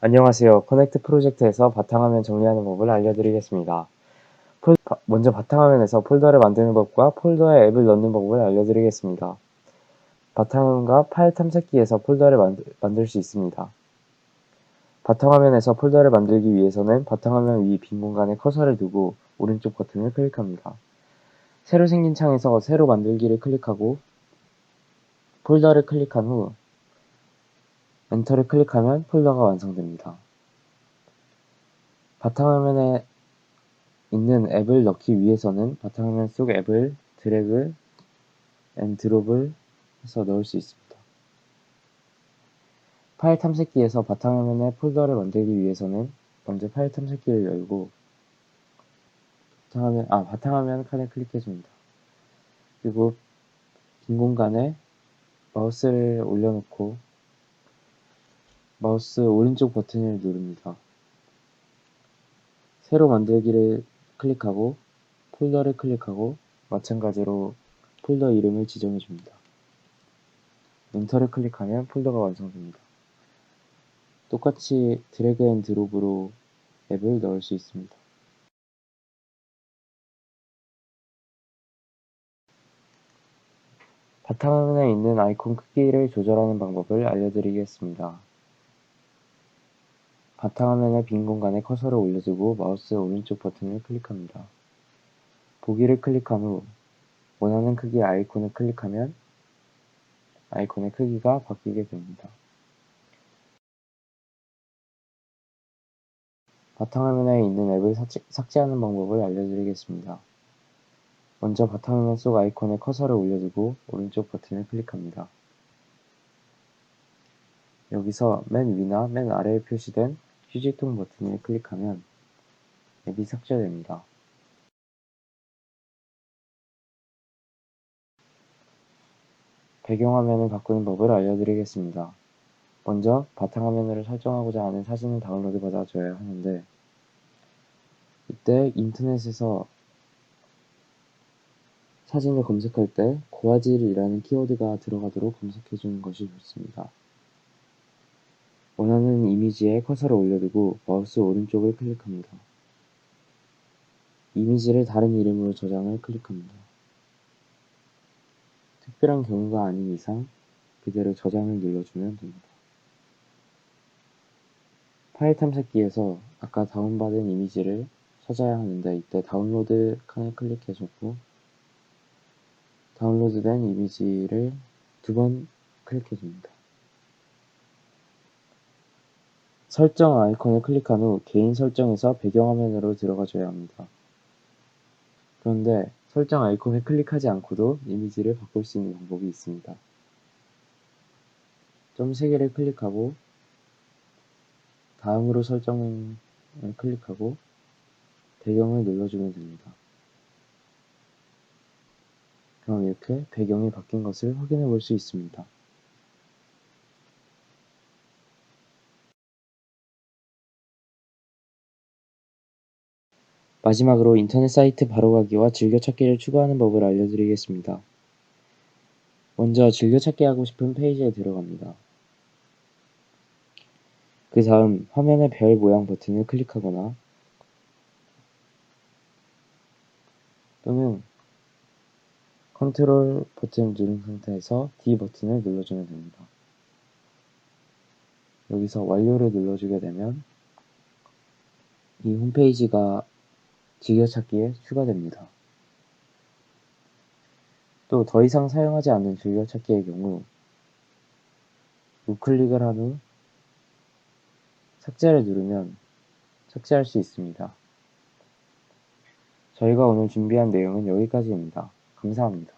안녕하세요. 커넥트 프로젝트에서 바탕화면 정리하는 법을 알려드리겠습니다. 먼저 바탕화면에서 폴더를 만드는 법과 폴더에 앱을 넣는 법을 알려드리겠습니다. 바탕화면과 파일 탐색기에서 폴더를 만들, 만들 수 있습니다. 바탕화면에서 폴더를 만들기 위해서는 바탕화면 위 빈 공간에 커서를 두고 오른쪽 버튼을 클릭합니다. 새로 생긴 창에서 새로 만들기를 클릭하고 폴더를 클릭한 후 엔터를 클릭하면 폴더가 완성됩니다. 바탕화면에 있는 앱을 넣기 위해서는 바탕화면 속 앱을 드래그 앤 드롭을 해서 넣을 수 있습니다. 파일 탐색기에서 바탕화면에 폴더를 만들기 위해서는 먼저 파일 탐색기를 열고 바탕화면, 아, 바탕화면 칸을 클릭해줍니다. 그리고 빈 공간에 마우스를 올려놓고 마우스 오른쪽 버튼을 누릅니다. 새로 만들기를 클릭하고 폴더를 클릭하고 마찬가지로 폴더 이름을 지정해 줍니다. 엔터를 클릭하면 폴더가 완성됩니다. 똑같이 드래그 앤 드롭으로 앱을 넣을 수 있습니다. 바탕화면에 있는 아이콘 크기를 조절하는 방법을 알려드리겠습니다. 바탕화면의 빈 공간에 커서를 올려두고 마우스 오른쪽 버튼을 클릭합니다. 보기를 클릭한 후 원하는 크기의 아이콘을 클릭하면 아이콘의 크기가 바뀌게 됩니다. 바탕화면에 있는 앱을 삭제, 삭제 하는 방법을 알려드리겠습니다. 먼저 바탕화면 속 아이콘에 커서를 올려두고 오른쪽 버튼을 클릭합니다. 여기서 맨 위나 맨 아래에 표시된 휴지통 버튼을 클릭하면 앱이 삭제됩니다. 배경화면을 바꾸는 법을 알려드리겠습니다. 먼저 바탕화면을 설정하고자 하는 사진을 다운로드 받아줘야 하는데 이때 인터넷에서 사진을 검색할 때 고화질이라는 키워드가 들어가도록 검색해 주는 것이 좋습니다. 원하는 이미지에 커서를 올려두고 마우스 오른쪽을 클릭합니다. 이미지를 다른 이름으로 저장을 클릭합니다. 특별한 경우가 아닌 이상 그대로 저장을 눌러주면 됩니다. 파일 탐색기에서 아까 다운받은 이미지를 찾아야 하는데 이때 다운로드 칸을 클릭해주고 다운로드된 이미지를 두 번 클릭해줍니다. 설정 아이콘을 클릭한 후 개인 설정에서 배경화면으로 들어가줘야 합니다. 그런데 설정 아이콘을 클릭하지 않고도 이미지를 바꿀 수 있는 방법이 있습니다. 점 3개를 클릭하고 다음으로 설정을 클릭하고 배경을 눌러주면 됩니다. 그럼 이렇게 배경이 바뀐 것을 확인해 볼 수 있습니다. 마지막으로 인터넷 사이트 바로가기와 즐겨찾기를 추가하는 법을 알려드리겠습니다. 먼저 즐겨찾기 하고 싶은 페이지에 들어갑니다. 그 다음 화면의 별 모양 버튼을 클릭하거나 또는 컨트롤 버튼을 누른 상태에서 D 버튼을 눌러주면 됩니다. 여기서 완료를 눌러주게 되면 이 홈페이지가 즐겨찾기에 추가됩니다. 또 더 이상 사용하지 않는 즐겨찾기의 경우 우클릭을 한 후 삭제를 누르면 삭제할 수 있습니다. 저희가 오늘 준비한 내용은 여기까지입니다. 감사합니다.